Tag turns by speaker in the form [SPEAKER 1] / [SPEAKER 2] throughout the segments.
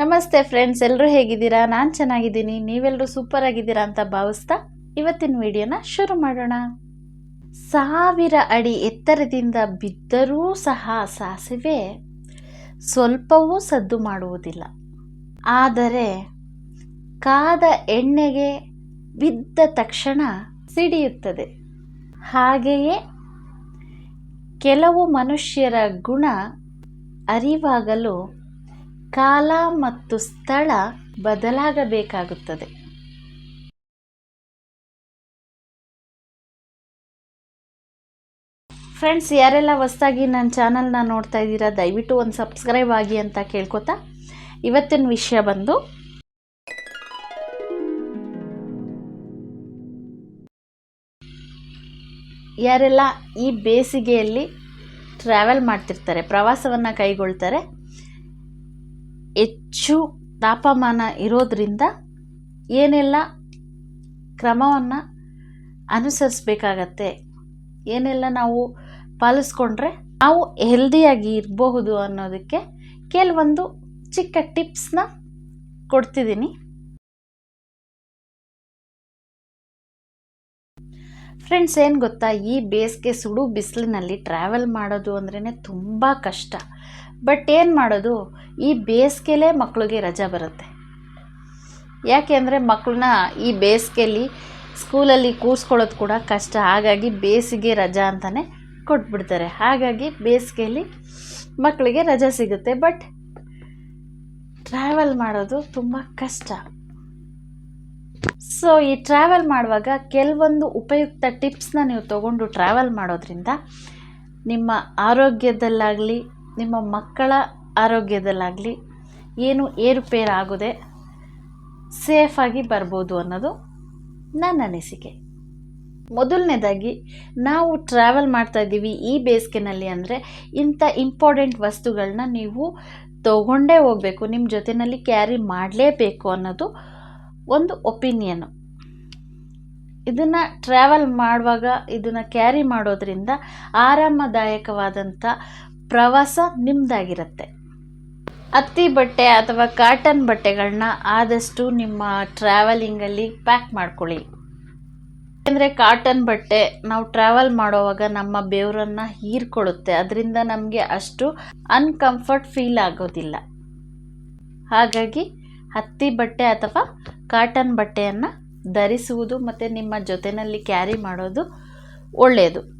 [SPEAKER 1] ನಮಸ್ತೆ ಫ್ರೆಂಡ್ಸ್ ಎಲ್ಲರೂ ಹೇಗಿದ್ದೀರಾ? ನಾನು ಚೆನ್ನಾಗಿದ್ದೀನಿ. ನೀವೆಲ್ಲರೂ ಸೂಪರ್ ಆಗಿದ್ದೀರಾ ಅಂತ ಭಾವಿಸ್ತಾ ಇವತ್ತಿನ ವಿಡಿಯೋನ ಶುರು ಮಾಡೋಣ. ಸಾವಿರ ಅಡಿ ಎತ್ತರದಿಂದ ಬಿದ್ದರೂ ಸಹ ಸಾಸಿವೆ ಸ್ವಲ್ಪವೂ ಸದ್ದು ಮಾಡುವುದಿಲ್ಲ. ಆದರೆ ಕಾದ ಎಣ್ಣೆಗೆ ಬಿದ್ದ ತಕ್ಷಣ ಸಿಡಿಯುತ್ತದೆ. ಹಾಗೆಯೇ ಕೆಲವು ಮನುಷ್ಯರ ಗುಣ ಅರಿವಾಗಲು ಕಾಲ ಮತ್ತು ಸ್ಥಳ ಬದಲಾಗಬೇಕಾಗುತ್ತದೆ. ಫ್ರೆಂಡ್ಸ್ ಯಾರೆಲ್ಲ ಹೊಸ್ದಾಗಿ ನನ್ನ ಚಾನಲ್ನ ನೋಡ್ತಾ ಇದ್ದೀರಾ, ದಯವಿಟ್ಟು ಒಂದು ಸಬ್ಸ್ಕ್ರೈಬ್ ಆಗಿ ಅಂತ ಕೇಳ್ಕೊತಾ. ಇವತ್ತಿನ ವಿಷಯ ಬಂದು, ಯಾರೆಲ್ಲ ಈ ಬೇಸಿಗೆಯಲ್ಲಿ ಟ್ರಾವೆಲ್ ಮಾಡ್ತಿರ್ತಾರೆ, ಪ್ರವಾಸವನ್ನು ಕೈಗೊಳ್ತಾರೆ ಹೆಚ್ಚು ತಾಪಮಾನ ಇರೋದರಿಂದ ಏನೆಲ್ಲ ಕ್ರಮವನ್ನು ಅನುಸರಿಸ್ಬೇಕಾಗತ್ತೆ, ಏನೆಲ್ಲ ನಾವು ಪಾಲಿಸ್ಕೊಂಡ್ರೆ ನಾವು ಹೆಲ್ದಿಯಾಗಿ ಇರಬಹುದು ಅನ್ನೋದಕ್ಕೆ ಕೆಲವೊಂದು ಚಿಕ್ಕ ಟಿಪ್ಸ್ನ ಕೊಡ್ತಿದ್ದೀನಿ. ಫ್ರೆಂಡ್ಸ್, ಏನು ಗೊತ್ತಾ? ಈ ಬೇಸಿಗೆ ಸುಡು ಬಿಸಿಲಿನಲ್ಲಿ ಟ್ರಾವೆಲ್ ಮಾಡೋದು ಅಂದ್ರೇ ತುಂಬ ಕಷ್ಟ. ಬಟ್ ಏನು ಮಾಡೋದು? ಈ ಬೇಸಿಗೆಲೇ ಮಕ್ಕಳಿಗೆ ರಜಾ ಬರುತ್ತೆ. ಯಾಕೆ ಅಂದರೆ ಮಕ್ಕಳನ್ನ ಈ ಬೇಸಿಗೆಯಲ್ಲಿ ಸ್ಕೂಲಲ್ಲಿ ಕೂರಿಸ್ಕೊಳ್ಳೋದು ಕೂಡ ಕಷ್ಟ. ಹಾಗಾಗಿ ಬೇಸಿಗೆ ರಜಾ ಅಂತಲೇ ಕೊಟ್ಬಿಡ್ತಾರೆ. ಹಾಗಾಗಿ ಬೇಸಿಗೆಯಲ್ಲಿ ಮಕ್ಕಳಿಗೆ ರಜಾ ಸಿಗುತ್ತೆ. ಬಟ್ ಟ್ರಾವೆಲ್ ಮಾಡೋದು ತುಂಬ ಕಷ್ಟ. ಸೊ ಈ ಟ್ರಾವೆಲ್ ಮಾಡುವಾಗ ಕೆಲವೊಂದು ಉಪಯುಕ್ತ ಟಿಪ್ಸ್ನ ನೀವು ತಗೊಂಡು ಟ್ರಾವೆಲ್ ಮಾಡೋದ್ರಿಂದ ನಿಮ್ಮ ಆರೋಗ್ಯದಲ್ಲಾಗಲಿ ನಿಮ್ಮ ಮಕ್ಕಳ ಆರೋಗ್ಯದಲ್ಲಾಗಲಿ ಏನು ಏರುಪೇರು ಆಗದೆ ಸೇಫಾಗಿ ಬರ್ಬೋದು ಅನ್ನೋದು ನನ್ನ ಅನಿಸಿಕೆ. ಮೊದಲನೇದಾಗಿ, ನಾವು ಟ್ರಾವೆಲ್ ಮಾಡ್ತಾ ಇದ್ದೀವಿ ಈ ಬೇಸಿಗೆನಲ್ಲಿ ಅಂದರೆ ಇಂಥ ಇಂಪಾರ್ಟೆಂಟ್ ವಸ್ತುಗಳನ್ನ ನೀವು ತಗೊಂಡೇ ಹೋಗಬೇಕು, ನಿಮ್ಮ ಜೊತೆಯಲ್ಲಿ ಕ್ಯಾರಿ ಮಾಡಲೇಬೇಕು ಅನ್ನೋದು ಒಂದು ಒಪಿನಿಯನ್ನು ಇದನ್ನು ಟ್ರಾವೆಲ್ ಮಾಡುವಾಗ, ಇದನ್ನು ಕ್ಯಾರಿ ಮಾಡೋದ್ರಿಂದ ಆರಾಮದಾಯಕವಾದಂಥ ಪ್ರವಾಸ ನಿಮ್ಮದಾಗಿರುತ್ತೆ ಹತ್ತಿ ಬಟ್ಟೆ ಅಥವಾ ಕಾಟನ್ ಬಟ್ಟೆಗಳನ್ನ ಆದಷ್ಟು ನಿಮ್ಮ ಟ್ರಾವೆಲಿಂಗಲ್ಲಿ ಪ್ಯಾಕ್ ಮಾಡ್ಕೊಳ್ಳಿ. ಯಾಕೆಂದರೆ ಕಾಟನ್ ಬಟ್ಟೆ ನಾವು ಟ್ರಾವೆಲ್ ಮಾಡೋವಾಗ ನಮ್ಮ ಬೆವರನ್ನು ಹೀರ್ಕೊಳ್ಳುತ್ತೆ. ಅದರಿಂದ ನಮಗೆ ಅಷ್ಟು ಅನ್ಕಂಫರ್ಟ್ ಫೀಲ್ ಆಗೋದಿಲ್ಲ. ಹಾಗಾಗಿ ಹತ್ತಿ ಬಟ್ಟೆ ಅಥವಾ ಕಾಟನ್ ಬಟ್ಟೆಯನ್ನು ಧರಿಸುವುದು ಮತ್ತು ನಿಮ್ಮ ಜೊತೆಯಲ್ಲಿ ಕ್ಯಾರಿ ಮಾಡೋದು ಒಳ್ಳೆಯದು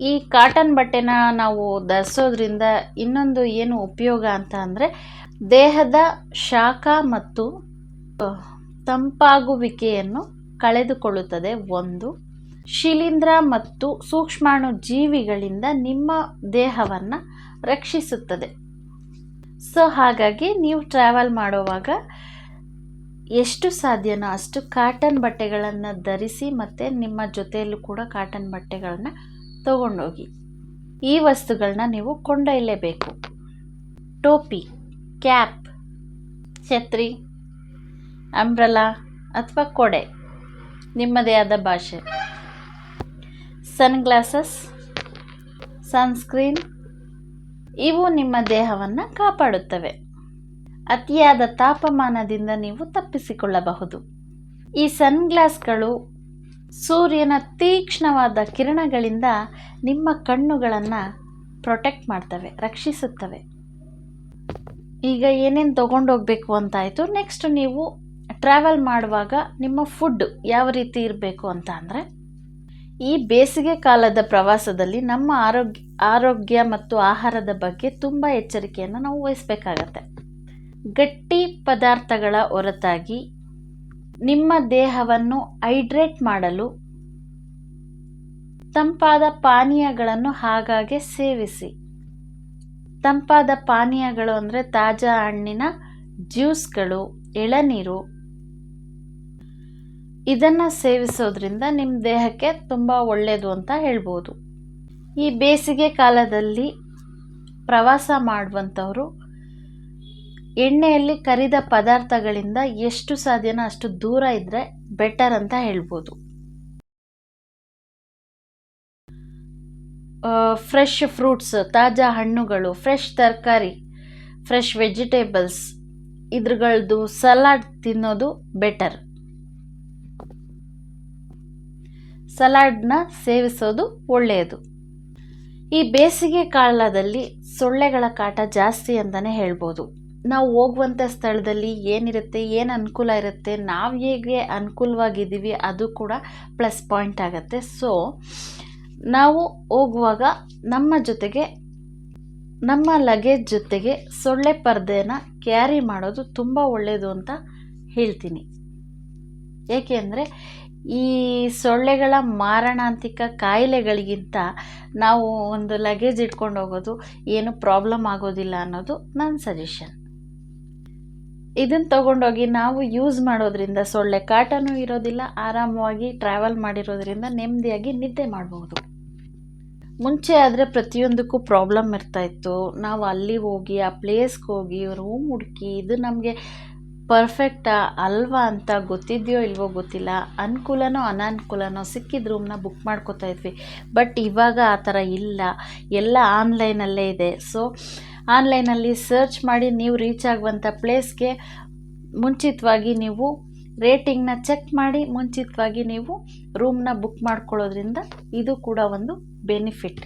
[SPEAKER 1] ಈ ಕಾಟನ್ ಬಟ್ಟೆನ ನಾವು ಧರಿಸೋದ್ರಿಂದ ಇನ್ನೊಂದು ಏನು ಉಪಯೋಗ ಅಂತ ಅಂದರೆ ದೇಹದ ಶಾಖ ಮತ್ತು ತಂಪಾಗುವಿಕೆಯನ್ನು ಕಳೆದುಕೊಳ್ಳುತ್ತದೆ. ಒಂದು, ಶಿಲೀಂಧ್ರ ಮತ್ತು ಸೂಕ್ಷ್ಮಾಣು ಜೀವಿಗಳಿಂದ ನಿಮ್ಮ ದೇಹವನ್ನು ರಕ್ಷಿಸುತ್ತದೆ. ಸೊ, ಹಾಗಾಗಿ ನೀವು ಟ್ರಾವೆಲ್ ಮಾಡುವಾಗ ಎಷ್ಟು ಸಾಧ್ಯನೋ ಅಷ್ಟು ಕಾಟನ್ ಬಟ್ಟೆಗಳನ್ನು ಧರಿಸಿ ಮತ್ತು ನಿಮ್ಮ ಜೊತೆಯಲ್ಲೂ ಕೂಡ ಕಾಟನ್ ಬಟ್ಟೆಗಳನ್ನ ತಗೊಂಡೋಗಿ. ಈ ವಸ್ತುಗಳನ್ನ ನೀವು ಕೊಂಡೊಯ್ಯಲೇಬೇಕು. ಟೋಪಿ, ಕ್ಯಾಪ್, ಛತ್ರಿ, ಅಂಬ್ರಲಾ ಅಥವಾ ಕೊಡೆ, ನಿಮ್ಮದೇ ಆದ ಭಾಷೆ. ಸನ್ಗ್ಲಾಸಸ್, ಸನ್ಸ್ಕ್ರೀನ್, ಇವು ನಿಮ್ಮ ದೇಹವನ್ನು ಕಾಪಾಡುತ್ತವೆ. ಅತಿಯಾದ ತಾಪಮಾನದಿಂದ ನೀವು ತಪ್ಪಿಸಿಕೊಳ್ಳಬಹುದು. ಈ ಸನ್ಗ್ಲಾಸ್ಗಳು ಸೂರ್ಯನ ತೀಕ್ಷ್ಣವಾದ ಕಿರಣಗಳಿಂದ ನಿಮ್ಮ ಕಣ್ಣುಗಳನ್ನು ಪ್ರೊಟೆಕ್ಟ್ ಮಾಡ್ತವೆ, ರಕ್ಷಿಸುತ್ತವೆ. ಈಗ ಏನೇನು ತೊಗೊಂಡೋಗ್ಬೇಕು ಅಂತಾಯಿತು ನೆಕ್ಸ್ಟ್ ನೀವು ಟ್ರಾವೆಲ್ ಮಾಡುವಾಗ ನಿಮ್ಮ ಫುಡ್ ಯಾವ ರೀತಿ ಇರಬೇಕು ಅಂತ ಅಂದರೆ, ಈ ಬೇಸಿಗೆ ಕಾಲದ ಪ್ರವಾಸದಲ್ಲಿ ನಮ್ಮ ಆರೋಗ್ಯ ಆರೋಗ್ಯ ಮತ್ತು ಆಹಾರದ ಬಗ್ಗೆ ತುಂಬ ಎಚ್ಚರಿಕೆಯನ್ನು ನಾವು ವಹಿಸಬೇಕಾಗತ್ತೆ. ಗಟ್ಟಿ ಪದಾರ್ಥಗಳ ಹೊರತಾಗಿ ನಿಮ್ಮ ದೇಹವನ್ನು ಹೈಡ್ರೇಟ್ ಮಾಡಲು ತಂಪಾದ ಪಾನೀಯಗಳನ್ನು ಆಗಾಗ್ಗೆ ಸೇವಿಸಿ. ತಂಪಾದ ಪಾನೀಯಗಳು ಅಂದರೆ ತಾಜಾ ಹಣ್ಣಿನ ಜ್ಯೂಸ್ಗಳು, ಎಳನೀರು. ಇದನ್ನು ಸೇವಿಸೋದ್ರಿಂದ ನಿಮ್ಮ ದೇಹಕ್ಕೆ ತುಂಬ ಒಳ್ಳೆಯದು ಅಂತ ಹೇಳ್ಬೋದು. ಈ ಬೇಸಿಗೆ ಕಾಲದಲ್ಲಿ ಪ್ರವಾಸ ಮಾಡುವಂಥವರು ಎಣ್ಣೆಯಲ್ಲಿ ಕರಿದ ಪದಾರ್ಥಗಳಿಂದ ಎಷ್ಟು ಸಾಧ್ಯನೋ ಅಷ್ಟು ದೂರ ಇದ್ದರೆ ಬೆಟರ್ ಅಂತ ಹೇಳ್ಬೋದು. ಫ್ರೆಶ್ ಫ್ರೂಟ್ಸ್ ತಾಜಾ ಹಣ್ಣುಗಳು ಫ್ರೆಶ್ ತರಕಾರಿ ಫ್ರೆಶ್ ವೆಜಿಟೇಬಲ್ಸ್ ಇದ್ರಗಳದ್ದು ಸಲಾಡ್ ತಿನ್ನೋದು ಬೆಟರ್ ಸಲಾಡ್ನ ಸೇವಿಸೋದು ಒಳ್ಳೆಯದು. ಈ ಬೇಸಿಗೆ ಕಾಲದಲ್ಲಿ ಸೊಳ್ಳೆಗಳ ಕಾಟ ಜಾಸ್ತಿ ಅಂತಲೇ ಹೇಳ್ಬೋದು. ನಾವು ಹೋಗುವಂಥ ಸ್ಥಳದಲ್ಲಿ ಏನಿರುತ್ತೆ, ಏನು ಅನುಕೂಲ ಇರುತ್ತೆ, ನಾವು ಹೇಗೆ ಅನುಕೂಲವಾಗಿದ್ದೀವಿ, ಅದು ಕೂಡ ಪ್ಲಸ್ ಪಾಯಿಂಟ್ ಆಗುತ್ತೆ. ಸೊ ನಾವು ಹೋಗುವಾಗ ನಮ್ಮ ಜೊತೆಗೆ, ನಮ್ಮ ಲಗೇಜ್ ಜೊತೆಗೆ ಸೊಳ್ಳೆ ಪರ್ದೆನ ಕ್ಯಾರಿ ಮಾಡೋದು ತುಂಬ ಒಳ್ಳೆಯದು ಅಂತ ಹೇಳ್ತೀನಿ. ಏಕೆಂದರೆ ಈ ಸೊಳ್ಳೆಗಳ ಮಾರಣಾಂತಿಕ ಕಾಯಿಲೆಗಳಿಗಿಂತ ನಾವು ಒಂದು ಲಗೇಜ್ ಇಟ್ಕೊಂಡು ಹೋಗೋದು ಏನು ಪ್ರಾಬ್ಲಮ್ ಆಗೋದಿಲ್ಲ ಅನ್ನೋದು ನನ್ನ ಸಜೆಷನ್ ಇದನ್ನು ತೊಗೊಂಡೋಗಿ ನಾವು ಯೂಸ್ ಮಾಡೋದ್ರಿಂದ ಸೊಳ್ಳೆ ಕಾಟನೂ ಇರೋದಿಲ್ಲ, ಆರಾಮವಾಗಿ ಟ್ರಾವೆಲ್ ಮಾಡಿರೋದ್ರಿಂದ ನೆಮ್ಮದಿಯಾಗಿ ನಿದ್ದೆ ಮಾಡ್ಬೋದು. ಮುಂಚೆ ಆದರೆ ಪ್ರತಿಯೊಂದಕ್ಕೂ ಪ್ರಾಬ್ಲಮ್ ಇರ್ತಾಯಿತ್ತು ನಾವು ಅಲ್ಲಿ ಹೋಗಿ, ಆ ಪ್ಲೇಸ್ಗೆ ಹೋಗಿ ರೂಮ್ ಹುಡುಕಿ, ಇದು ನಮಗೆ ಪರ್ಫೆಕ್ಟಾ ಅಲ್ವಾ ಅಂತ ಗೊತ್ತಿದೆಯೋ ಇಲ್ವೋ ಗೊತ್ತಿಲ್ಲ. ಅನುಕೂಲನೋ ಅನಾನುಕೂಲನೋ ಸಿಕ್ಕಿದ ರೂಮ್ನ ಬುಕ್ ಮಾಡ್ಕೋತಾ ಇದ್ವಿ. ಬಟ್ ಇವಾಗ ಆ ಥರ ಇಲ್ಲ. ಎಲ್ಲ ಆನ್ಲೈನಲ್ಲೇ ಇದೆ. ಸೊ ಆನ್ಲೈನಲ್ಲಿ ಸರ್ಚ್ ಮಾಡಿ ನೀವು ರೀಚ್ ಆಗುವಂಥ ಪ್ಲೇಸ್ಗೆ ಮುಂಚಿತವಾಗಿ ನೀವು ರೇಟಿಂಗ್ನ ಚೆಕ್ ಮಾಡಿ ಮುಂಚಿತವಾಗಿ ನೀವು ರೂಮ್ನ ಬುಕ್ ಮಾಡ್ಕೊಳ್ಳೋದ್ರಿಂದ ಇದು ಕೂಡ ಒಂದು ಬೆನಿಫಿಟ್.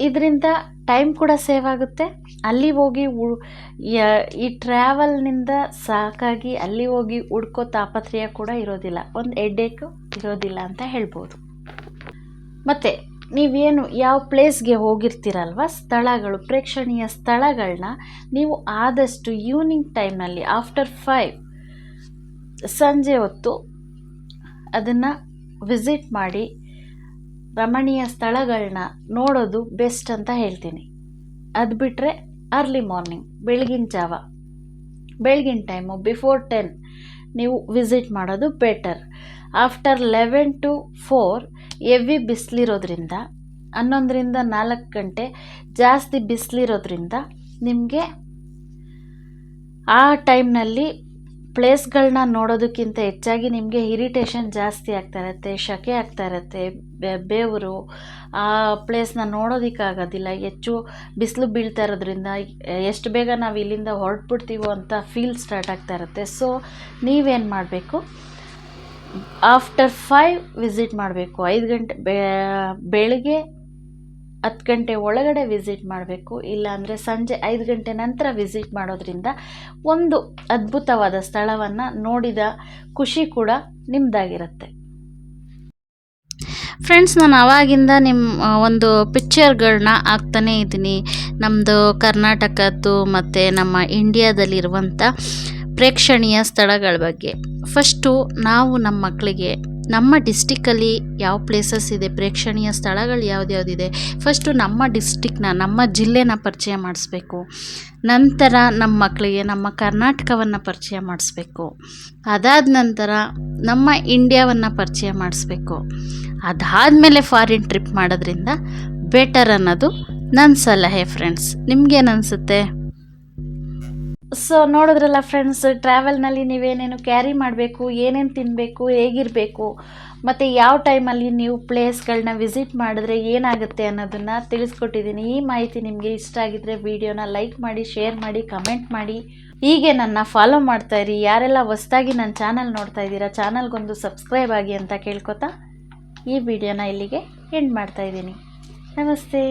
[SPEAKER 1] ಇದರಿಂದ ಟೈಮ್ ಕೂಡ ಸೇವ್ ಆಗುತ್ತೆ. ಅಲ್ಲಿ ಹೋಗಿ ಉ ಈ ಟ್ರಾವೆಲ್ನಿಂದ ಸಾಕಾಗಿ ಅಲ್ಲಿ ಹೋಗಿ ಹುಡ್ಕೋ ತಾಪತ್ರಯ ಕೂಡ ಇರೋದಿಲ್ಲ. ಒಂದು ಎಡ್ಡೇಕು ಇರೋದಿಲ್ಲ ಅಂತ ಹೇಳ್ಬೋದು. ಮತ್ತು ನೀವೇನು ಯಾವ ಪ್ಲೇಸ್ಗೆ ಹೋಗಿರ್ತೀರಲ್ವ? ಸ್ಥಳಗಳು, ಪ್ರೇಕ್ಷಣೀಯ ಸ್ಥಳಗಳನ್ನ ನೀವು ಆದಷ್ಟು ಈವ್ನಿಂಗ್ ಟೈಮ್ನಲ್ಲಿ ಆಫ್ಟರ್ ಫೈವ್ ಸಂಜೆ ಹೊತ್ತು ಅದನ್ನು ವಿಸಿಟ್ ಮಾಡಿ ರಮಣೀಯ ಸ್ಥಳಗಳನ್ನ ನೋಡೋದು ಬೆಸ್ಟ್ ಅಂತ ಹೇಳ್ತೀನಿ. ಅದು ಬಿಟ್ಟರೆ ಅರ್ಲಿ ಮಾರ್ನಿಂಗ್, ಬೆಳಗಿನ ಜಾವ. ಬೆಳಗಿನ ಟೈಮು, ಬಿಫೋರ್ ಟೆನ್ ನೀವು ವಿಸಿಟ್ ಮಾಡೋದು better. After eleven to four ಎವಿ ಬಿಸಿಲಿರೋದ್ರಿಂದ ಹನ್ನೊಂದರಿಂದ ನಾಲ್ಕು ಗಂಟೆ ಜಾಸ್ತಿ ಬಿಸಿಲಿರೋದ್ರಿಂದ ನಿಮಗೆ ಆ ಟೈಮ್ನಲ್ಲಿ ಪ್ಲೇಸ್ಗಳನ್ನ ನೋಡೋದಕ್ಕಿಂತ ಹೆಚ್ಚಾಗಿ ನಿಮಗೆ ಇರಿಟೇಷನ್ ಜಾಸ್ತಿ ಆಗ್ತಾ ಇರತ್ತೆ, ಶಕೆ ಆಗ್ತಾ ಇರತ್ತೆ ಬೇವರು ಆ ಪ್ಲೇಸ್ನ ನೋಡೋದಕ್ಕಾಗೋದಿಲ್ಲ. ಹೆಚ್ಚು ಬಿಸಿಲು ಬೀಳ್ತಾ ಇರೋದ್ರಿಂದ ಎಷ್ಟು ಬೇಗ ನಾವು ಇಲ್ಲಿಂದ ಹೊರಟ್ಬಿಡ್ತೀವೋ ಅಂತ ಫೀಲ್ ಸ್ಟಾರ್ಟ್ ಆಗ್ತಾ ಇರುತ್ತೆ. ಸೊ ನೀವೇನು ಮಾಡಬೇಕು? ಆಫ್ಟರ್ ಫೈವ್ ವಿಸಿಟ್ ಮಾಡಬೇಕು. ಐದು ಗಂಟೆ ಬೆಳಗ್ಗೆ ಹತ್ತು ಗಂಟೆ ಒಳಗಡೆ ವಿಸಿಟ್ ಮಾಡಬೇಕು. ಇಲ್ಲಾಂದರೆ ಸಂಜೆ ಐದು ಗಂಟೆ ನಂತರ ವಿಸಿಟ್ ಮಾಡೋದ್ರಿಂದ ಒಂದು ಅದ್ಭುತವಾದ ಸ್ಥಳವನ್ನು ನೋಡಿದ ಖುಷಿ ಕೂಡ ನಿಮ್ಮದಾಗಿರುತ್ತೆ ಫ್ರೆಂಡ್ಸ್ ನಾನು ಆವಾಗಿಂದ ನಿಮ್ಮ ಒಂದು ಪಿಕ್ಚರ್ಗಳನ್ನ ಹಾಕ್ತಾನೇ ಇದ್ದೀನಿ. ನಮ್ಮದು ಕರ್ನಾಟಕದ್ದು ಮತ್ತು ನಮ್ಮ ಇಂಡಿಯಾದಲ್ಲಿರುವಂಥ ಪ್ರೇಕ್ಷಣೀಯ ಸ್ಥಳಗಳ ಬಗ್ಗೆ. ಫಸ್ಟು, ನಾವು ನಮ್ಮ ಮಕ್ಕಳಿಗೆ, ನಮ್ಮ ಡಿಸ್ಟಿಕ್ಕಲ್ಲಿ ಯಾವ ಪ್ಲೇಸಸ್ ಇದೆ, ಪ್ರೇಕ್ಷಣೀಯ ಸ್ಥಳಗಳು ಯಾವ್ದ್ಯಾವುದಿದೆ ಫಸ್ಟು ನಮ್ಮ ಡಿಸ್ಟಿಕ್ನ, ನಮ್ಮ ಜಿಲ್ಲೆನ ಪರಿಚಯ ಮಾಡಿಸ್ಬೇಕು. ನಂತರ ನಮ್ಮ ಮಕ್ಕಳಿಗೆ, ನಮ್ಮ ಕರ್ನಾಟಕವನ್ನು ಪರಿಚಯ ಮಾಡಿಸ್ಬೇಕು. ಅದಾದ ನಂತರ ನಮ್ಮ ಇಂಡಿಯಾವನ್ನು ಪರಿಚಯ ಮಾಡಿಸ್ಬೇಕು. ಅದಾದಮೇಲೆ ಫಾರಿನ್ ಟ್ರಿಪ್ ಮಾಡೋದ್ರಿಂದ ಬೆಟರ್ ಅನ್ನೋದು ನನ್ನ ಸಲಹೆ, ಫ್ರೆಂಡ್ಸ್. ನಿಮ್ಗೇನು ಅನಿಸುತ್ತೆ? ಸೊ ನೋಡಿದ್ರಲ್ಲ ಫ್ರೆಂಡ್ಸ್ ಟ್ರಾವೆಲ್ನಲ್ಲಿ ನೀವೇನೇನು ಕ್ಯಾರಿ ಮಾಡಬೇಕು, ಏನೇನು ತಿನ್ನಬೇಕು ಹೇಗಿರಬೇಕು, ಮತ್ತು ಯಾವ ಟೈಮಲ್ಲಿ ನೀವು ಪ್ಲೇಸ್ಗಳನ್ನ ವಿಸಿಟ್ ಮಾಡಿದ್ರೆ ಏನಾಗುತ್ತೆ ಅನ್ನೋದನ್ನು ತಿಳಿಸ್ಕೊಟ್ಟಿದ್ದೀನಿ. ಈ ಮಾಹಿತಿ ನಿಮಗೆ ಇಷ್ಟ ಆಗಿದ್ದರೆ ವಿಡಿಯೋನ ಲೈಕ್ ಮಾಡಿ ಶೇರ್ ಮಾಡಿ ಕಮೆಂಟ್ ಮಾಡಿ. ಹೀಗೆ ನನ್ನ ಫಾಲೋ ಮಾಡ್ತಾಯಿರಿ ಯಾರೆಲ್ಲ ಹೊಸ್ದಾಗಿ ನನ್ನ ಚಾನಲ್ ನೋಡ್ತಾ ಇದ್ದೀರಾ ಚಾನಲ್ಗೊಂದು ಸಬ್ಸ್ಕ್ರೈಬ್ ಆಗಿ ಅಂತ ಕೇಳ್ಕೊತಾ ಈ ವಿಡಿಯೋನ ಇಲ್ಲಿಗೆ ಎಂಡ್ ಮಾಡ್ತಾಯಿದ್ದೀನಿ ನಮಸ್ತೆ.